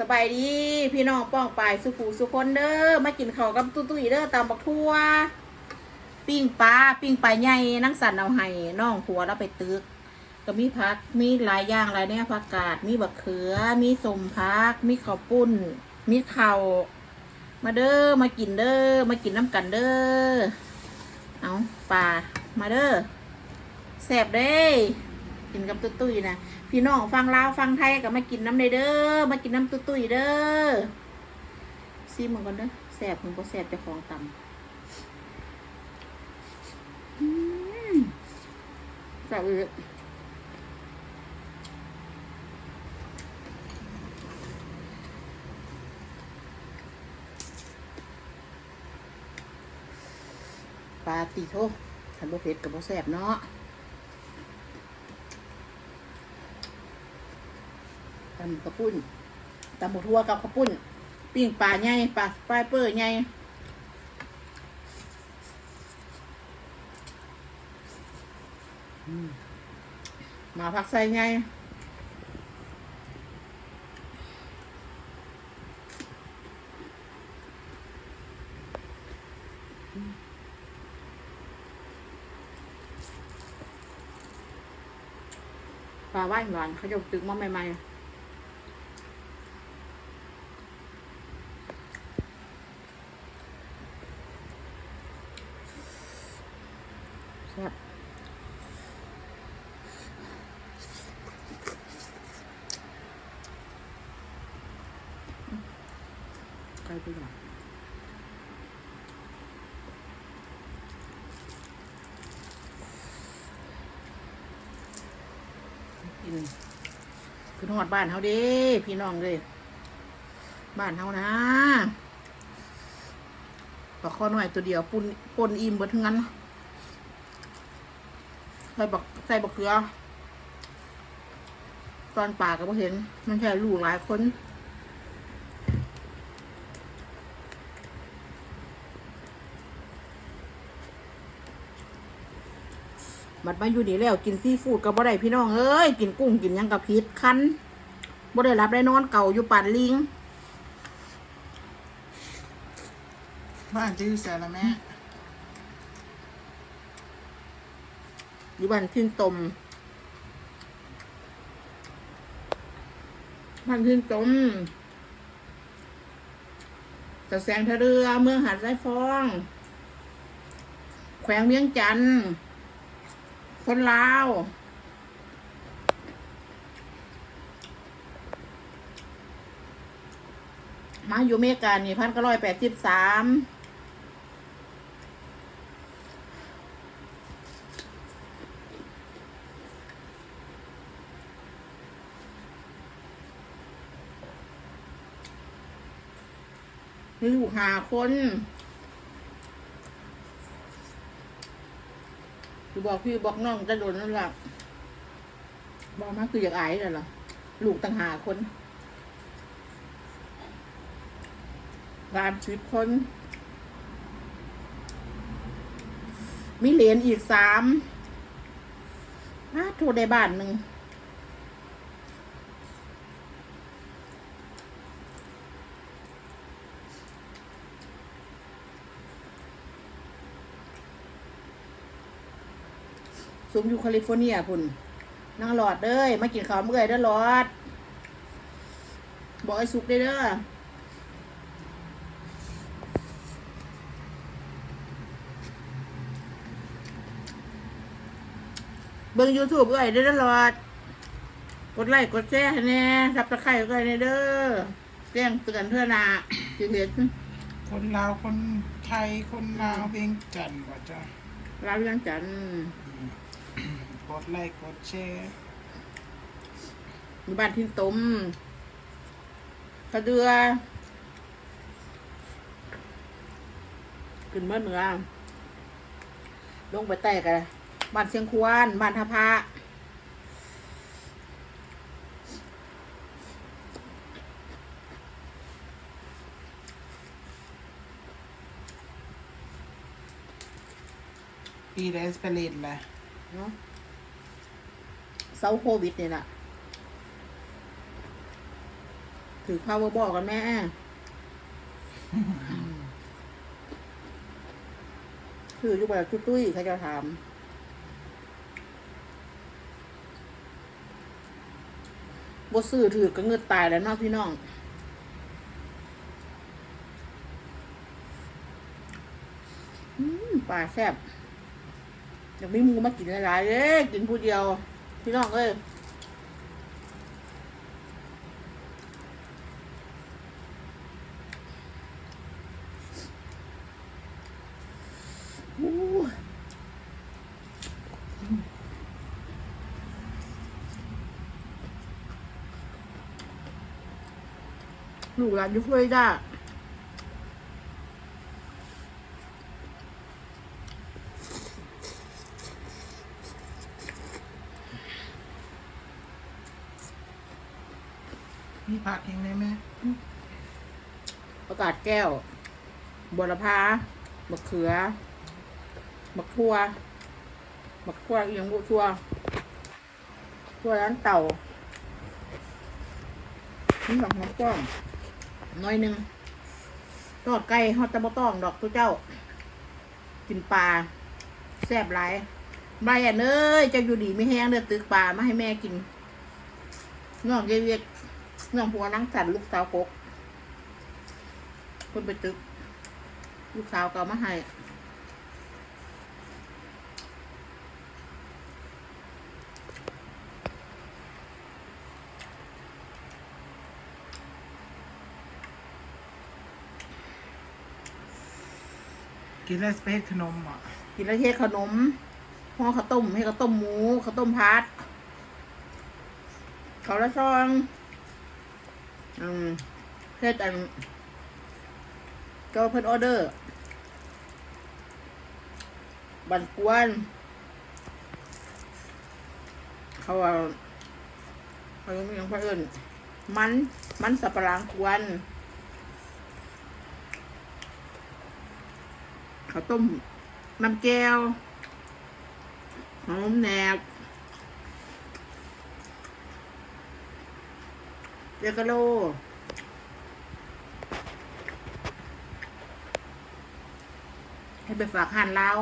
สบายดีพี่น้องป้องปายสุขูสุคนเด้อมากินข้าวกับตุ้ตุ้ยเด้อตามบักทั่ว ปิ้งปลาปิ้งปลาใหญ่นั่งสันเอาให้น้องผัวแล้วไปตึก ก็มีผักมีหลายอย่างหลายเนี่ยผักกาดมีบักเขือ มีสมผัก มีข้าวปุ้น มีข้าวมาเด้อมากินเด้อมากินน้ำกันเด้อเอาปลามาเด้อแซ่บเด้กินกับตุ้ตุ้ยนะ พี่น้องฟังลาวฟังไทยก็มากินน้ำเด้อเด้อมากินน้ำตุ้ตุ้ยเด้อซีมันก่อนเด้อแซ่บมึงบ่แซ่บจะของตำอืมแซ่บเลยปลาตีโทขันโบเผ็ดกับโบแซ่บเนาะ ตำกระปุ้นตำหมูทั่วกับกระปุ้น ปิ้งปลาใหญ่ปลาสไปเปอร์ใหญ่มาผักใส่ใหญ่ปลาว่านหวานเขาจะตึกมาใหม่ๆ กล้ไปหน่อยกินคือทอดบ้านเฮาด้พี่น้องเลยบ้านเฮานะปลาข้อหน่อยตัวเดียวปุ่นปนอิ่มเบิดทั้งนั้นใส่บักใส่บักเขือ ตอนป่าก็บ่เห็น มันใช่ลูกหลายคน บัดมาอยู่นี่แล้วกินซีฟู้ดก็บ่ได้พี่น้องเอ้ยกินกุ้งกินหยังกับพิษคันบ่ได้รับได้นอนเก่าอยู่ป่านลิงบ้านจะอยู่แสนละแม่อยู่บ้านขึ้นตมบ้านขึ้นตมตะแสงทะเรือเมืองหาดไร่ฟอง แขวงเวียงจันทน์ คนลาว มาอยู่เมกานี่พันก็ร้อยแปดสิบสามมีลูกหาคน คือบอกพี่บอกน้องจะโดนนั่นแหละบอกมาคืออยากอายเลยล่ะลูกต่างหาคนรามชิบคน มีเหรียญอีกสามอาโทรได้บ้านหนึ่ง สูงอยู่แคลิฟอร์เนียพุ่นนางหลอดเด้ยมากินข้าวเมื่อยเด้อหลอด บอกไอ้สุกได้เด้อเบิ่งยูทูบเอ้ยเด้อหลอด กดไลค์กดแชร์ให้แน่ซับตะไคร้ก็ได้เด้อแจ้งเตือนเพื่อหนาสิเห็นคนลาวคนไทยคนลาวเวียงจันทน์ว่าจ้ะลาวยังจันทน์ กดไลค์กดแชร์มีบ้านทิ้นตมกระเดือขึ้นเมื่อเหนือลงไปแตกอะบ้านเชียงควานบ้านท่าพระปีเดสเปริตแหละ เนาะเซาโควิดเนี่แหละถือพาวเวอร์บอกกันแม่คืออยู่แบบตุ้ยๆเขาจะถามบ่ซื้อถือก็เงือดตายแล้วเนาะพี่น้องปลาแซ่บ อยากมีหมูมากินหลายๆเลยกินผู้เดียว พี่น้องเอ้ยอู้ลูกหลานยุฟลอริด ผักยังไงแม่ประกาศแก้วบัวละพาบักเขือบักทั่วบักทั่วอีกอย่างบุทั่วทั่วร้านเต่านี่สองน้ำก้องน้อยหนึ่งทอดไก่ฮอดตะบะต้องดอกตัวเจ้า กินปลาแซ่บหลายใบอะเอ้ยเจะอยู่ดีไม่แห้งเด้อตึกปลามาให้แม่กินน้องเยเวีย กน้องผัวนังสันลูกสาวกกคนไปตึก ลูกสาวก็เอามาให้กินแล้วสเปซขนมอะกินแล้วเทศขนมห่อข้าวต้มให้ข้าวต้มหมูข้าวต้มพัดเขาวละซอง อืมเฮ็ดอันก็เพิ่นออเดอร์ บันกวน เขาว่าเขาไม่ยังเพื่อนมัน มันสับปะหลังกวนข้าวต้มน้ำแก้วหอมแหนก เดกโลให้ไปฝากหันลาว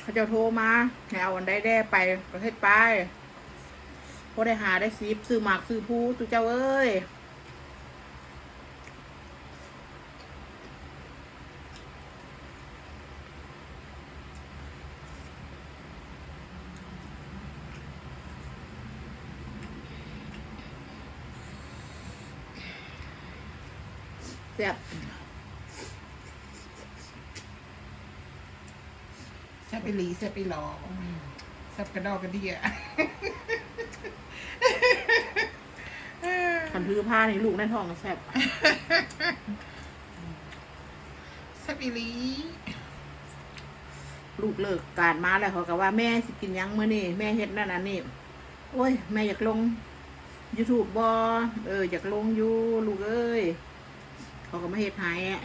เขาจะโทรมาให้เอาวันได้แด้ไปประเทศไปพอได้หาได้ซีบซื้อหมากซื้อผู้ตุเจ้าเอ้ย ซ่บแซ่บไปหลีแซ่บไปหลอแซ่บกระดอกกระเดียคันถือผ้านี่ลูกในท้องก็แซ่บแซ่บไปหลีลูกเลิกการมาแล้วเขาก็ว่าแม่สิกินหยังมื้อนี่แม่เฮ็ดนั่นอันนี้โอ้ย แม่อยากลง YouTube บ่เออ อยากลงอยู่ลูกเอ้ย เขาก็มาเฮ็ดให้อะ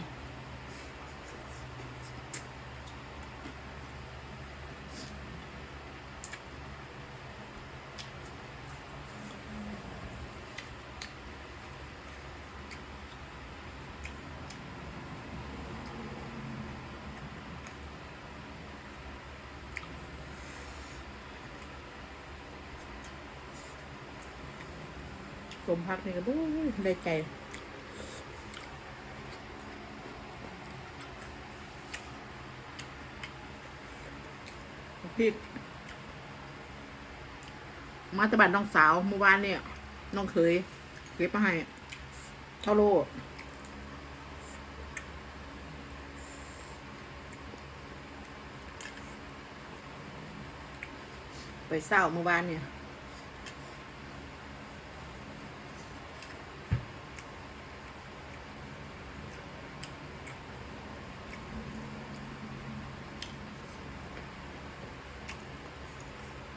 สมพักนี่ก็ดูได้ใจ พริก มาตะบัดน้องสาวเมื่อวานเนี่ยน้องเคยเก็บมาให้เท่าโลไปเศร้าเมื่อวานเนี่ย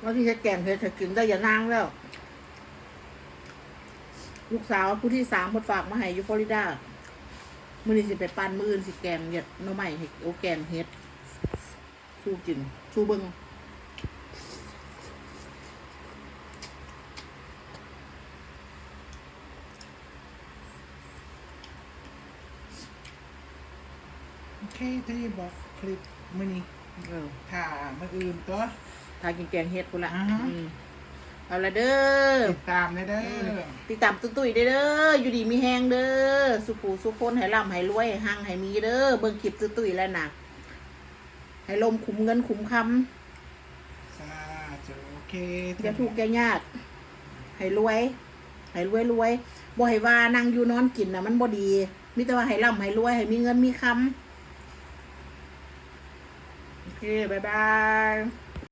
ว่าที่ใช้แกงเฮ็ดจะกินได้อย่านางแล้ว ลูกสาวผู้ที่สามคนฝากมาให้ยู่ฟลอริดา มือนี้สิไปปันมื่นสิแกงเห็ดน้อใหม่เห็ดโอแกงเฮ็ดสู้กินชูเบิงโอเคที่บอกคลิปมือนี้เออถ่ามืออื่นก็ ทากินแกงเฮ็ดพุ่นละอ่าฮะอืมเอาละเด้อ ติดตามได้เด้อ ติดตามตุ้ยๆได้เด้อ อยู่ดีมีแฮงเด้อ สุขูสุขคนให้ร่ำให้รวยให้หังให้มีเด้อ เบิ่งคลิปตุ้ยๆแล้วนะให้ลมขุมเงินขุมคสาธุโอเคำอย่าทุกข์อย่ายากให้รวย ให้รวยรวยบ่ให้ว่านั่งอยู่นอนกินน่ะ มันบ่ดี มีแต่ว่าให้ร่ำให้รวยให้มีเงินมีคำโอเค บ๊ายบาย